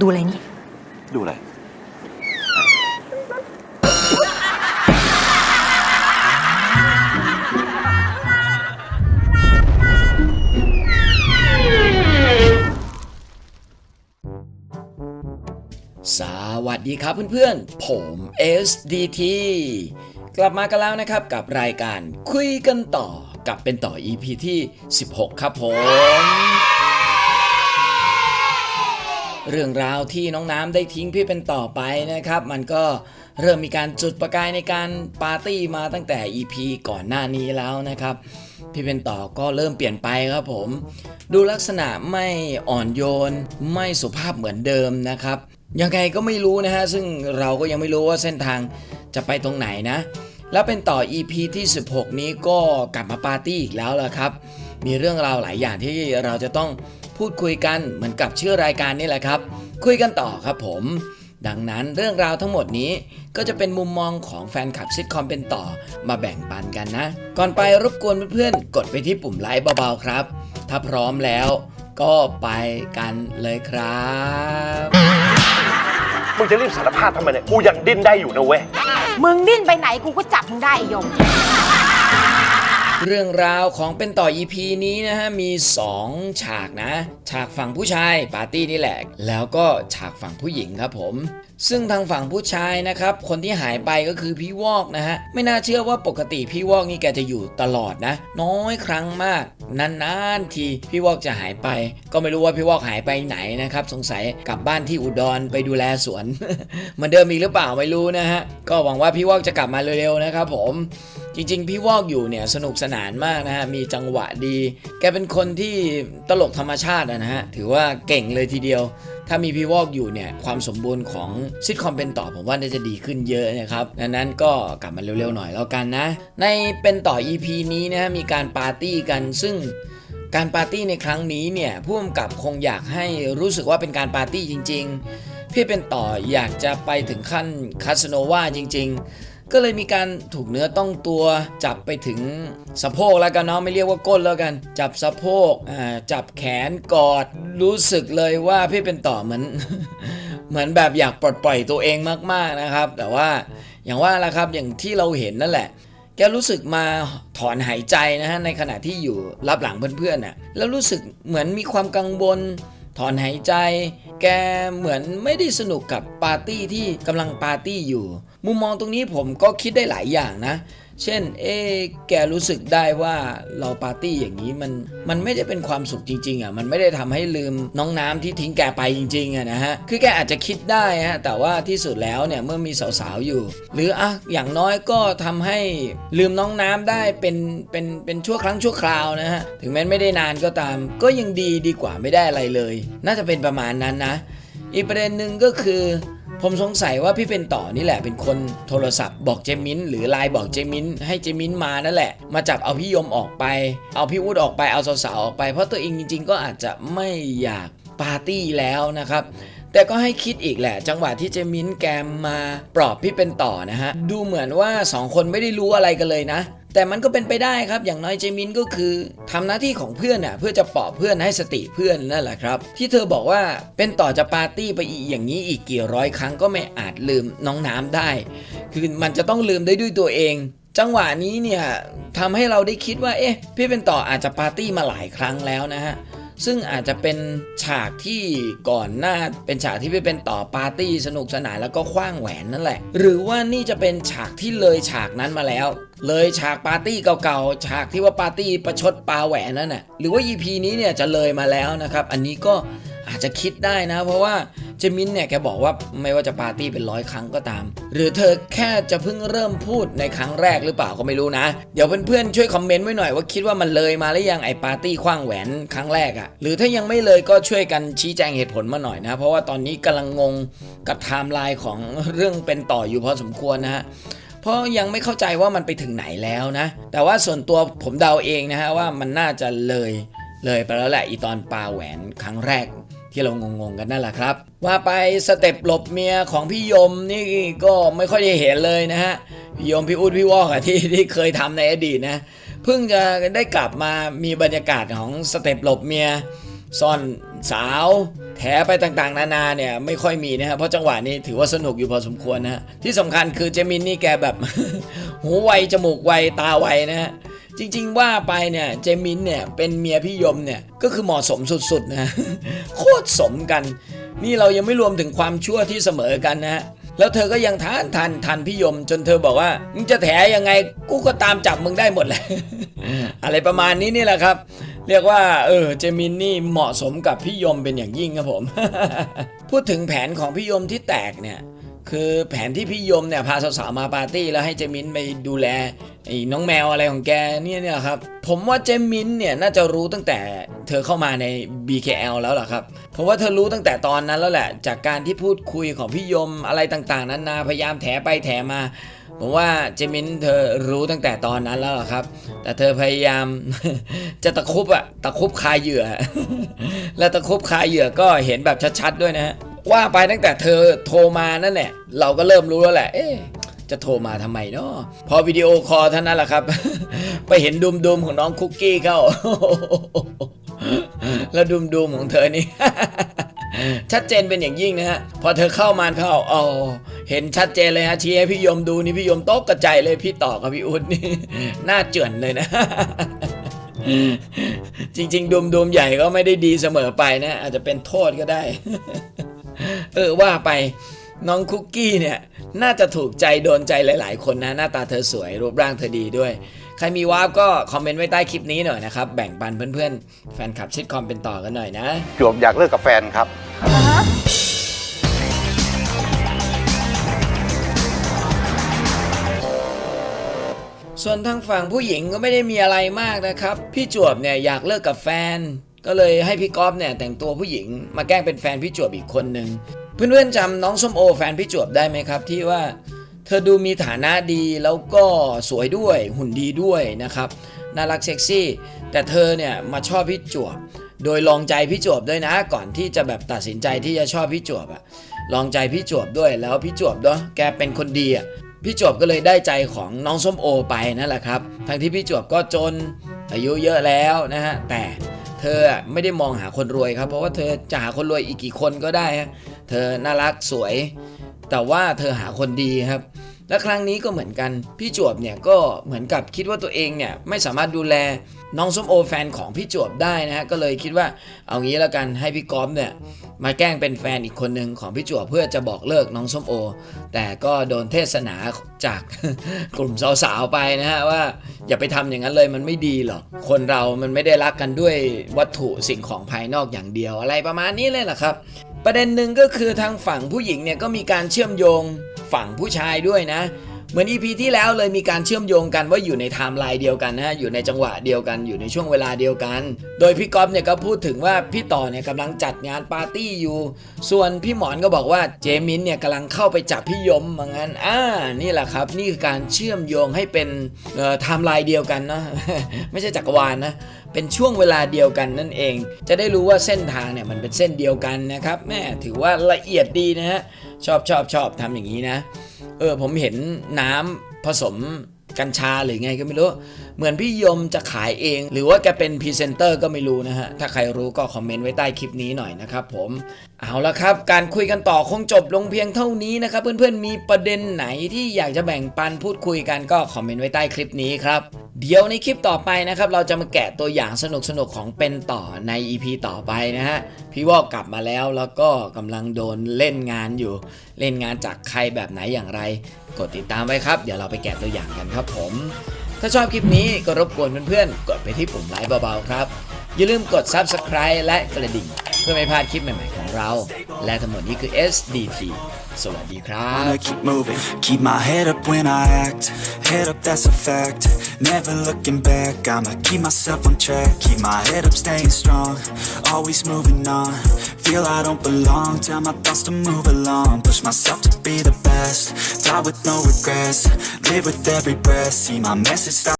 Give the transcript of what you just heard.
ดูอะไรนี่ ดูอะไร สวัสดีครับเพื่อนๆ ผม SDT กลับมากันแล้วนะครับกับรายการคุยกันต่อกับเป็นต่อ EP ที่ 16 ครับผม เรื่องราวที่น้องน้ำได้ทิ้งพี่เป็นต่อไปนะครับ มันก็เริ่มมีการจุดประกายในการปาร์ตี้มาตั้งแต่ EP ก่อนหน้านี้แล้วนะครับ พี่เป็นต่อก็เริ่มเปลี่ยนไปครับผม ดูลักษณะไม่อ่อนโยน ไม่สุภาพเหมือนเดิมนะครับยังไงก็ไม่รู้นะฮะซึ่งเราก็ยังไม่รู้ว่าเส้นทางจะไปตรงไหนนะ แล้วเป็นต่อ EP ที่ 16 นี้ก็กลับมาปาร์ตี้อีกแล้วล่ะครับ มีเรื่องราวหลายอย่างที่เราจะต้องพูดคุยกันเหมือนกับชื่อรายการนี่แหละครับ คุยกันต่อครับผม ดังนั้นเรื่องราวทั้งหมดนี้ก็จะเป็นมุมมองของแฟนคลับซิทคอมเป็นต่อมาแบ่งปันกันนะ ก่อนไปรบกวนเพื่อนๆกดไปที่ปุ่มไลค์เบาๆครับ ถ้าพร้อมแล้วก็ไปกันเลยครับ มึงจะรีบสารภาพทำไมเนี่ย กูยังดิ้นได้อยู่นะเว้ย มึงดิ้นไปไหนกูก็จับมึงได้ไอ้ยม เรื่องราวของเป็นต่อ EP นี้นะฮะมี 2 ฉากนะ ฉากฝั่งผู้ชายปาร์ตี้นี่แหละ แล้วก็ฉากฝั่งผู้หญิงครับผม ซึ่งทางฝั่งผู้ชายนะครับ คนที่หายไปก็คือพี่วอกนะฮะ ไม่น่าเชื่อว่าปกติพี่วอกนี่แกจะอยู่ตลอดนะ น้อยครั้งมากนานๆทีพี่วอกจะหายไป ก็ไม่รู้ว่าพี่วอกหายไปไหนนะครับ สงสัยกลับบ้านที่อุดรไปดูแลสวนเหมือนเดิมอีกหรือเปล่าไม่รู้นะฮะก็หวังว่าพี่วอกจะกลับมาเร็วๆนะครับผม ริง ๆ พี่วอกอยู่เนี่ยสนุกสนานมากนะฮะมีจังหวะดี แกเป็นคนที่ตลกธรรมชาตินะฮะถือว่าเก่งเลยทีเดียว ถ้ามีพี่วอกอยู่เนี่ยความสมบูรณ์ของซิทคอมเป็นต่อผมว่าน่าจะดีขึ้นเยอะนะครับดังนั้นก็กลับมาเร็วๆหน่อยแล้วกันนะ ในเป็นต่อ EP นี้นะฮะมีการปาร์ตี้กันซึ่งการปาร์ตี้ในครั้งนี้เนี่ยผู้กำกับคงอยากให้รู้สึกว่าเป็นการปาร์ตี้จริง ๆ พี่เป็นต่ออยากจะไปถึงขั้นคาสโนวาจริง ๆ ก็เลยมีการถูกเนื้อต้องตัวจับไปถึงสะโพกแล้วกันเนาะไม่เรียกว่าก้นแล้วกัน จับสะโพกอ่าจับแขนกอด รู้สึกเลยว่าพี่เป็นต่อเหมือนเหมือนแบบอยากปลดปล่อยตัวเองมากๆนะครับ แต่ว่าอย่างว่าละครับอย่างที่เราเห็นนั่นแหละ แกรู้สึกมาถอนหายใจนะฮะในขณะที่อยู่รับหลังเพื่อนๆน่ะแล้วรู้สึกเหมือนมีความกังวลถอนหายใจ แกเหมือนไม่ได้สนุกกับปาร์ตี้ที่กำลังปาร์ตี้อยู่ มุมมองตรงนี้ผมก็คิดได้หลายอย่างนะ เช่น เอ๊ะแกรู้สึกได้ว่าเราปาร์ตี้อย่างนี้มันมันไม่ได้เป็นความสุขจริงๆอะมันไม่ได้ทำให้ลืมน้องน้ำที่ทิ้งแกไปจริงๆอะนะฮะคือแกอาจจะคิดได้ฮะแต่ว่าที่สุดแล้วเนี่ยเมื่อมีสาวๆอยู่ หรืออะอย่างน้อยก็ทำให้ลืมน้องน้ำได้เป็นเป็นเป็นชั่วครั้งชั่วคราวนะฮะถึงแม้ไม่ได้นานก็ตาม ก็ยังดีดีกว่าไม่ได้อะไรเลย น่าจะเป็นประมาณนั้นนะ อีกประเด็นหนึ่งก็คือ ผมสงสัยว่าพี่เป็นต่อนี่แหละเป็นคนโทรศัพท์บอกเจมินหรือไลน์บอกเจมินให้เจมินมานั่นแหละ มาจับเอาพี่ยมออกไป เอาพี่อูดออกไปเอาสาวๆออกไป เพราะตัวเองจริง ๆ ก็อาจจะไม่อยากปาร์ตี้แล้วนะครับแต่ก็ให้คิดอีกแหละ จังหวะที่เจมินแกมมาปลอบพี่เป็นต่อนะฮะ ดูเหมือนว่าสองคนไม่ได้รู้อะไรกันเลยนะ แต่มันก็เป็นไปได้ครับอย่างน้อยเจมินก็คือทำหน้าที่ของเพื่อนน่ะเพื่อจะปลอบเพื่อนให้สติเพื่อนนั่นแหละครับ ที่เธอบอกว่าเป็นต่อจะปาร์ตี้ไปอีกอย่างนี้อีกกี่ร้อยครั้งก็ไม่อาจลืมน้องน้ำได้ คือมันจะต้องลืมได้ด้วยตัวเอง จังหวะนี้เนี่ยทำให้เราได้คิดว่าเอ๊ะพี่เป็นต่ออาจจะปาร์ตี้มาหลายครั้งแล้วนะฮะ ซึ่งอาจจะเป็นฉากที่ก่อนหน้าเป็นฉากที่ไปเป็นต่อปาร์ตี้สนุกสนานแล้วก็คว้างแหวนนั่นแหละ หรือว่านี่จะเป็นฉากที่เลยฉากนั้นมาแล้ว เลยฉากปาร์ตี้เก่าๆฉากที่ว่าปาร์ตี้ประชดปาแหวนนั่นน่ะหรือว่า EP นี้เนี่ยจะเลยมาแล้วนะครับ อันนี้ก็อาจจะคิดได้นะ เพราะว่า เจมินเนี่ยแกบอกว่าไม่ว่าจะปาร์ตี้เป็นร้อยครั้งก็ตาม หรือเธอแค่จะเพิ่งเริ่มพูดในครั้งแรกหรือเปล่าก็ไม่รู้นะ เดี๋ยวเพื่อนๆช่วยคอมเมนต์ไว้หน่อยว่าคิดว่ามันเลยมาหรือยังไอปาร์ตี้คว้างแหวนครั้งแรกอะหรือถ้ายังไม่เลยก็ช่วยกันชี้แจงเหตุผลมาหน่อยนะ เพราะว่าตอนนี้กำลังงงกับไทม์ไลน์ของเรื่องเป็นต่ออยู่พอสมควรนะฮะเพราะยังไม่เข้าใจว่ามันไปถึงไหนแล้วนะ แต่ว่าส่วนตัวผมเดาเองนะฮะว่ามันน่าจะเลยเลยไปแล้วแหละอีตอนปาแหวนครั้งแรก ที่เรางงๆกันนั่นแหละครับ ว่าไปสเต็ปหลบเมียของพี่ยมนี่ก็ไม่ค่อยได้เห็นเลยนะฮะพี่ยมพี่อุดพี่วอกอะที่ที่เคยทำในอดีตนะเพิ่งจะได้กลับมามีบรรยากาศของสเต็ปหลบเมียซ่อนสาวแถไปต่างๆ นานาเนี่ยไม่ค่อยมีนะฮะเพราะจังหวะนี้ถือว่าสนุกอยู่พอสมควรนะฮะที่สำคัญคือเจมินนี่แกแบบ หูไวจมูกไวตาไวนะฮะ จริงๆว่าไปเนี่ยเจมินเนี่ยเป็นเมียพี่ยมเนี่ยก็คือเหมาะสมสุดๆนะโคตรสมกัน นี่เรายังไม่รวมถึงความชั่วที่เสมอกันนะฮะแล้วเธอก็ยังทานทันทันพี่ยม จนเธอบอกว่ามึงจะแถยังไงกูก็ตามจับมึงได้หมดแหละอะไรประมาณนี้นี่แหละครับ เรียกว่าเออเจมินนี่เหมาะสมกับพี่ยมเป็นอย่างยิ่งครับผม พูดถึงแผนของพี่ยมที่แตกเนี่ย คือแผนที่พี่ยมเนี่ยพาสาวๆมาปาร์ตี้แล้วให้เจมินไปดูแลไอ้น้องแมวอะไรของแกเนี่ยเนี่ยครับผมว่าเจมินเนี่ยน่าจะรู้ตั้งแต่เธอเข้ามาใน BKL แล้วล่ะครับ เพราะว่าเธอรู้ตั้งแต่ตอนนั้นแล้วแหละ จากการที่พูดคุยของพี่ยมอะไรต่างๆนานาพยายามแถไปแถมา ผมว่าเจมินเธอรู้ตั้งแต่ตอนนั้นแล้วล่ะครับ แต่เธอพยายามจะตะคุบอะตะคุบคาเหยื่อ และตะคุบคาเหยื่อก็เห็นแบบชัดๆด้วยนะฮะ ว่าไปตั้งแต่เธอโทรมานั่นแหละเราก็เริ่มรู้แล้วแหละ เอ๊จะโทรมาทำไมเนาะพอวิดีโอคอลเท่านั้นแหละครับ ไปเห็นดุมดุมของน้องคุกกี้เข้า แล้วดุมดุมของเธอนี่ ชัดเจนเป็นอย่างยิ่งนะฮะ พอเธอเข้ามาเข้าอ๋อเห็นชัดเจนเลยฮะชี้ให้พี่ยมดูนี่พี่ยมโต๊ะกระจายเลยพี่ต่อกับพี่อุ้นนี่หน้าเจือนเลยนะจริงๆดุมดุมๆใหญ่ก็ไม่ได้ดีเสมอไปนะ อาจจะเป็นโทษก็ได้ เออว่าไปน้องคุกกี้เนี่ยน่าจะถูกใจโดนใจหลาย ๆ คนนะหน้าตาเธอสวยรูปร่างเธอดีด้วย ใครมีวาร์ปก็คอมเมนต์ไว้ใต้คลิปนี้หน่อยนะครับ แบ่งปันเพื่อน ๆ แฟนคลับซิทคอมเป็นต่อกันหน่อยนะ จวบอยากเลิกกับแฟนครับ ส่วนทางฝั่งผู้หญิงก็ไม่ได้มีอะไรมากนะครับ พี่จวบเนี่ยอยากเลิกกับแฟน ก็เลยให้พี่ก๊อฟเนี่ยแต่งตัวผู้หญิงมาแกล้งเป็นแฟนพี่จวบอีกคนหนึ่งเพื่อนๆจำน้องส้มโอแฟนพี่จวบได้ไหมครับ ที่ว่าเธอดูมีฐานะดีแล้วก็สวยด้วยหุ่นดีด้วยนะครับน่ารักเซ็กซี่ แต่เธอเนี่ยมาชอบพี่จวบ โดยลองใจพี่จวบด้วยนะก่อนที่จะแบบตัดสินใจที่จะชอบพี่จวบอะลองใจพี่จวบด้วยแล้วพี่จวบเนาะแกเป็นคนดีอะพี่จวบก็เลยได้ใจของน้องส้มโอไปนั่นแหละครับทั้งที่พี่จวบก็จนอายุเยอะแล้วนะฮะแต่ เธอไม่ได้มองหาคนรวยครับ เพราะว่าเธอจะหาคนรวยอีกกี่คนก็ได้ฮะเธอน่ารักสวย แต่ว่าเธอหาคนดีครับ และครั้งนี้ก็เหมือนกัน พี่จวบเนี่ยก็เหมือนกับคิดว่าตัวเองเนี่ยไม่สามารถดูแลน้องส้มโอแฟนของพี่จวบได้นะฮะก็เลยคิดว่าเอางี้แล้วกันให้พี่ก๊อฟเนี่ยมาแกล้งเป็นแฟนอีกคนหนึ่งของพี่จวบเพื่อจะบอกเลิกน้องส้มโอ แต่ก็โดนเทศนาจากกลุ่มสาวๆไปนะฮะว่าอย่าไปทำอย่างนั้นเลยมันไม่ดีหรอกคนเรามันไม่ได้รักกันด้วยวัตถุสิ่งของภายนอกอย่างเดียวอะไรประมาณนี้เลยล่ะครับ ประเด็นหนึ่งก็คือทางฝั่งผู้หญิงเนี่ยก็มีการเชื่อมโยง ฝั่งผู้ชายด้วยนะ เหมือน EP ที่แล้วเลยมีการเชื่อมโยงกันว่าอยู่ในไทม์ไลน์เดียวกันนะอยู่ในจังหวะเดียวกันอยู่ในช่วงเวลาเดียวกัน โดยพี่ก๊อฟเนี่ยก็พูดถึงว่าพี่ต่อเนี่ยกำลังจัดงานปาร์ตี้อยู่ ส่วนพี่หมอนก็บอกว่าเจมินเนี่ยกำลังเข้าไปจับพี่ยมเหมางั้นอ่านี่แหละครับ นี่คือการเชื่อมโยงให้เป็นไทม์ไลน์เดียวกันเนาะไม่ใช่จักรวาลนะ เป็นช่วงเวลาเดียวกันนั่นเอง จะได้รู้ว่าเส้นทางเนี่ยมันเป็นเส้นเดียวกันนะครับแม่ถือว่าละเอียดดีนะฮะชอบชอบชอบทำอย่างนี้นะ เออผมเห็นน้ำผสมกัญชาหรือไงก็ไม่รู้ เหมือนพี่ยมจะขายเอง หรือว่าแกเป็นพรีเซนเตอร์ก็ไม่รู้นะฮะ ถ้าใครรู้ก็คอมเมนต์ไว้ใต้คลิปนี้หน่อยนะครับผม เอาละครับ การคุยกันต่อคงจบลงเพียงเท่านี้นะครับ เพื่อนๆมีประเด็นไหนที่อยากจะแบ่งปันพูดคุยกันก็คอมเมนต์ไว้ใต้คลิปนี้ครับ เดี๋ยวในคลิปต่อไปนะครับ เราจะมาแกะตัวอย่างสนุกๆของเป็นต่อใน EP ต่อไปนะฮะ พี่วอกกลับมาแล้วแล้วก็กำลังโดนเล่นงานอยู่ เล่นงานจากใครแบบไหนอย่างไร กดติดตามไว้ครับ เดี๋ยวเราไปแกะตัวอย่างกันครับผม ถ้าชอบคลิปนี้ก็รบกวนเพื่อนๆกดไปที่ปุ่มไลค์เบาๆครับ อย่าลืมกด Subscribe และกระดิ่ง เพื่อไม่พลาดคลิปใหม่ๆของเรา และทั้งหมดนี้คือ SDT สวัสดีครับ Wanna keep moving, keep my head up when I act. Head up, that's a fact. Never looking back, I'ma keep myself on track. Keep my head up, staying strong. Always moving on. Feel I don't belong, tell my thoughts to move along. Push myself to be the best. Die with no regrets, live with every breath. See my message start.